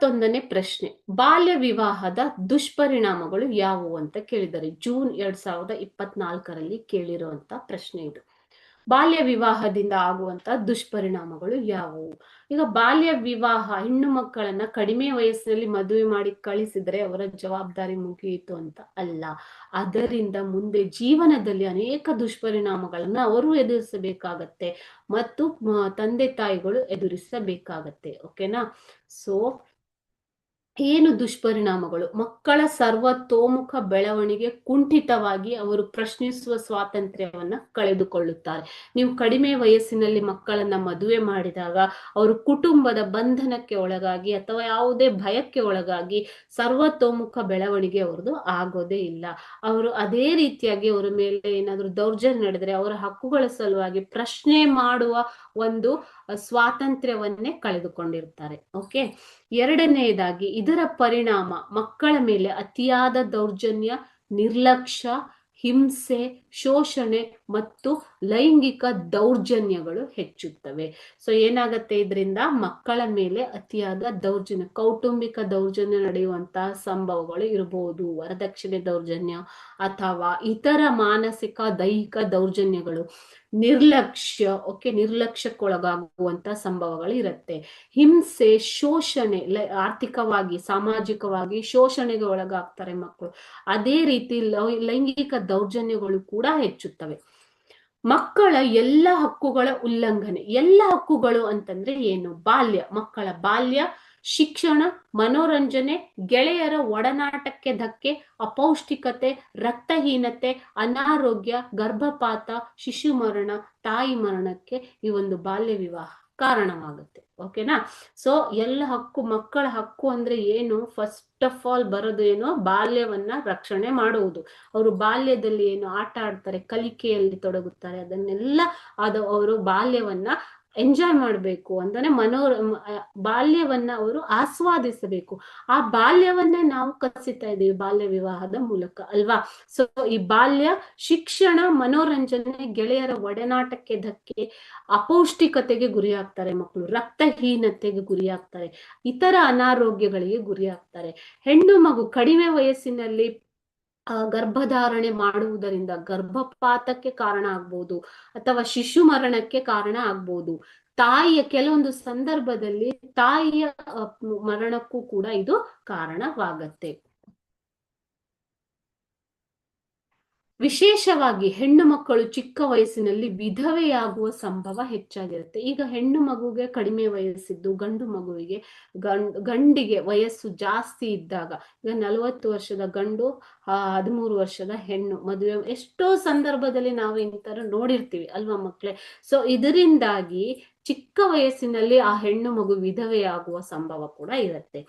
ಇಪ್ಪತ್ತೊಂದನೇ ಪ್ರಶ್ನೆ, ಬಾಲ್ಯ ವಿವಾಹದ ದುಷ್ಪರಿಣಾಮಗಳು ಯಾವುವು ಅಂತ ಕೇಳಿದ್ದಾರೆ ಜೂನ್ ಎರಡ್ ಸಾವಿರದ ಇಪ್ಪತ್ನಾಲ್ಕರಲ್ಲಿ ಕೇಳಿರುವಂತ ಪ್ರಶ್ನೆ ಇದು. ಬಾಲ್ಯ ವಿವಾಹದಿಂದ ಆಗುವಂತ ದುಷ್ಪರಿಣಾಮಗಳು ಯಾವುವು? ಈಗ ಬಾಲ್ಯ ವಿವಾಹ ಹೆಣ್ಣು ಮಕ್ಕಳನ್ನ ಕಡಿಮೆ ವಯಸ್ಸಿನಲ್ಲಿ ಮದುವೆ ಮಾಡಿ ಕಳಿಸಿದ್ರೆ ಅವರ ಜವಾಬ್ದಾರಿ ಮುಗಿಯಿತು ಅಂತ ಅಲ್ಲ. ಅದರಿಂದ ಮುಂದೆ ಜೀವನದಲ್ಲಿ ಅನೇಕ ದುಷ್ಪರಿಣಾಮಗಳನ್ನ ಅವರು ಎದುರಿಸಬೇಕಾಗತ್ತೆ ಮತ್ತು ತಂದೆ ತಾಯಿಗಳು ಎದುರಿಸಬೇಕಾಗತ್ತೆ ಓಕೆನಾ ಸೊ ಏನು ದುಷ್ಪರಿಣಾಮಗಳು? ಮಕ್ಕಳ ಸರ್ವತೋಮುಖ ಬೆಳವಣಿಗೆ ಕುಂಠಿತವಾಗಿ ಅವರು ಪ್ರಶ್ನಿಸುವ ಸ್ವಾತಂತ್ರ್ಯವನ್ನ ಕಳೆದುಕೊಳ್ಳುತ್ತಾರೆ. ನೀವು ಕಡಿಮೆ ವಯಸ್ಸಿನಲ್ಲಿ ಮಕ್ಕಳನ್ನ ಮದುವೆ ಮಾಡಿದಾಗ, ಅವರು ಕುಟುಂಬದ ಬಂಧನಕ್ಕೆ ಒಳಗಾಗಿ ಅಥವಾ ಯಾವುದೇ ಭಯಕ್ಕೆ ಒಳಗಾಗಿ ಸರ್ವತೋಮುಖ ಬೆಳವಣಿಗೆ ಅವ್ರದ್ದು ಆಗೋದೇ ಇಲ್ಲ. ಅವರು ಅದೇ ರೀತಿಯಾಗಿ ಅವರ ಮೇಲೆ ಏನಾದರೂ ದೌರ್ಜನ್ಯ ನಡೆದ್ರೆ ಅವರ ಹಕ್ಕುಗಳ ಸಲುವಾಗಿ ಪ್ರಶ್ನೆ ಮಾಡುವ ಒಂದು ಸ್ವಾತಂತ್ರ್ಯವನ್ನೇ ಕಳೆದುಕೊಂಡಿರ್ತಾರೆ. ಓಕೆ ಎರಡನೆಯದಾಗಿ ಇದರ ಪರಿಣಾಮ ಮಕ್ಕಳ ಮೇಲೆ ಅತಿಯಾದ ದೌರ್ಜನ್ಯ, ನಿರ್ಲಕ್ಷ್ಯ, ಹಿಂಸೆ, ಶೋಷಣೆ ಮತ್ತು ಲೈಂಗಿಕ ದೌರ್ಜನ್ಯಗಳು ಹೆಚ್ಚುತ್ತವೆ. ಸೊ ಏನಾಗತ್ತೆ ಇದರಿಂದ ಮಕ್ಕಳ ಮೇಲೆ ಅತಿಯಾದ ದೌರ್ಜನ್ಯ, ಕೌಟುಂಬಿಕ ದೌರ್ಜನ್ಯ ನಡೆಯುವಂತಹ ಸಂಭವಗಳು ಇರಬಹುದು ವರದಕ್ಷಿಣೆ ದೌರ್ಜನ್ಯ ಅಥವಾ ಇತರ ಮಾನಸಿಕ ದೈಹಿಕ ದೌರ್ಜನ್ಯಗಳು. ನಿರ್ಲಕ್ಷ್ಯ ಓಕೆ ನಿರ್ಲಕ್ಷ್ಯಕ್ಕೊಳಗಾಗುವಂತ ಸಂಭವಗಳು ಇರುತ್ತೆ ಹಿಂಸೆ, ಶೋಷಣೆ ಆರ್ಥಿಕವಾಗಿ, ಸಾಮಾಜಿಕವಾಗಿ ಶೋಷಣೆಗೆ ಒಳಗಾಗ್ತಾರೆ ಮಕ್ಕಳು. ಅದೇ ರೀತಿ ಲೈಂಗಿಕ ದೌರ್ಜನ್ಯಗಳು ಕೂಡ ಹೆಚ್ಚುತ್ತವೆ. ಮಕ್ಕಳ ಎಲ್ಲ ಹಕ್ಕುಗಳ ಉಲ್ಲಂಘನೆ, ಎಲ್ಲ ಹಕ್ಕುಗಳು ಅಂತಂದ್ರೆ ಏನು? ಬಾಲ್ಯ, ಮಕ್ಕಳ ಬಾಲ್ಯ, ಶಿಕ್ಷಣ, ಮನೋರಂಜನೆ, ಗೆಳೆಯರ ಒಡನಾಟಕ್ಕೆ ಧಕ್ಕೆ, ಅಪೌಷ್ಟಿಕತೆ, ರಕ್ತಹೀನತೆ, ಅನಾರೋಗ್ಯ, ಗರ್ಭಪಾತ ಶಿಶು ಮರಣ ತಾಯಿ ಮರಣಕ್ಕೆ ಈ ಒಂದು ಬಾಲ್ಯ ವಿವಾಹ. ಕಾರಣವಾಗುತ್ತೆ. ಓಕೆನಾ? ಸೊ ಎಲ್ಲ ಹಕ್ಕು, ಮಕ್ಕಳ ಹಕ್ಕು ಅಂದ್ರೆ ಏನು? ಫಸ್ಟ್ ಆಫ್ ಆಲ್ ಬರೋದು ಏನು? ಬಾಲ್ಯವನ್ನ ರಕ್ಷಣೆ ಮಾಡುವುದು. ಅವರು ಬಾಲ್ಯದಲ್ಲಿ ಏನು? ಆಟ ಆಡ್ತಾರೆ, ಕಲಿಕೆಯಲ್ಲಿ ತೊಡಗುತ್ತಾರೆ. ಅದನ್ನೆಲ್ಲ ಅದು ಅವರು ಬಾಲ್ಯವನ್ನ ಎಂಜಾಯ್ ಮಾಡಬೇಕು ಅಂತಾನೆ ಮನೋ ಬಾಲ್ಯವನ್ನ ಅವರು ಆಸ್ವಾದಿಸಬೇಕು. ಆ ಬಾಲ್ಯವನ್ನೇ ನಾವು ಕಸಿತಾ ಇದ್ದೀವಿ ಬಾಲ್ಯ ವಿವಾಹದ ಮೂಲಕ ಅಲ್ವಾ? ಸೊ ಈ ಬಾಲ್ಯ ಶಿಕ್ಷಣ, ಮನೋರಂಜನೆ ಗೆಳೆಯರ ಒಡನಾಟಕ್ಕೆ ಧಕ್ಕೆ ಅಪೌಷ್ಟಿಕತೆಗೆ ಗುರಿಯಾಗ್ತಾರೆ ಮಕ್ಕಳು, ರಕ್ತಹೀನತೆಗೆ ಗುರಿಯಾಗ್ತಾರೆ ಇತರ ಅನಾರೋಗ್ಯಗಳಿಗೆ ಗುರಿಯಾಗ್ತಾರೆ ಹೆಣ್ಣು ಮಗು ಕಡಿಮೆ ವಯಸ್ಸಿನಲ್ಲಿ ಗರ್ಭಧಾರಣೆ ಮಾಡುವುದರಿಂದ ಗರ್ಭಪಾತಕ್ಕೆ ಕಾರಣ ಆಗ್ಬೋದು ಅಥವಾ ಶಿಶು ಮರಣಕ್ಕೆ ಕಾರಣ ಆಗ್ಬೋದು. ತಾಯಿಯ ಕೆಲವೊಂದು ಸಂದರ್ಭದಲ್ಲಿ ತಾಯಿಯ ಮರಣಕ್ಕೂ ಕೂಡ ಇದು ಕಾರಣವಾಗತ್ತೆ. ವಿಶೇಷವಾಗಿ ಹೆಣ್ಣು ಮಕ್ಕಳು ಚಿಕ್ಕ ವಯಸ್ಸಿನಲ್ಲಿ ವಿಧವೆಯಾಗುವ ಸಂಭವ ಹೆಚ್ಚಾಗಿರುತ್ತೆ. ಈಗ ಹೆಣ್ಣು ಮಗುಗೆ ಕಡಿಮೆ ವಯಸ್ಸಿದ್ದು, ಗಂಡು ಮಗುವಿಗೆ ಗಂಡ್, ಗಂಡಿಗೆ ವಯಸ್ಸು ಜಾಸ್ತಿ ಇದ್ದಾಗ, ಈಗ ನಲವತ್ತು ವರ್ಷದ ಗಂಡು ಹದಿಮೂರು ವರ್ಷದ ಹೆಣ್ಣು ಮದುವೆ ಎಷ್ಟೋ ಸಂದರ್ಭದಲ್ಲಿ ನಾವು ಇಂಥರ ನೋಡಿರ್ತೀವಿ ಅಲ್ವಾ ಮಕ್ಕಳೇ ಸೊ ಇದರಿಂದಾಗಿ ಚಿಕ್ಕ ವಯಸ್ಸಿನಲ್ಲಿ ಆ ಹೆಣ್ಣು ಮಗು ವಿಧವೆಯಾಗುವ ಸಂಭವ ಕೂಡ ಇರುತ್ತೆ.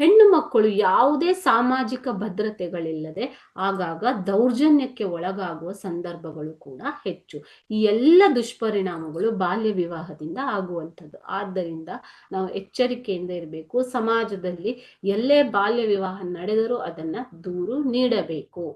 ಹೆಣ್ಣು ಮಕ್ಕಳು ಯಾವುದೇ ಸಾಮಾಜಿಕ ಭದ್ರತೆಗಳಿಲ್ಲದೆ ಆಗಾಗ ದೌರ್ಜನ್ಯಕ್ಕೆ ಒಳಗಾಗುವ ಸಂದರ್ಭಗಳು ಕೂಡ ಹೆಚ್ಚು. ಈ ಎಲ್ಲ ದುಷ್ಪರಿಣಾಮಗಳು ಬಾಲ್ಯ ವಿವಾಹದಿಂದ ಆಗುವಂಥದ್ದು. ಆದ್ದರಿಂದ ನಾವು ಎಚ್ಚರಿಕೆಯಿಂದ ಇರಬೇಕು. ಸಮಾಜದಲ್ಲಿ ಎಲ್ಲೇ ಬಾಲ್ಯ ವಿವಾಹ ನಡೆದರೂ ಅದನ್ನ ದೂರು ನೀಡಬೇಕು.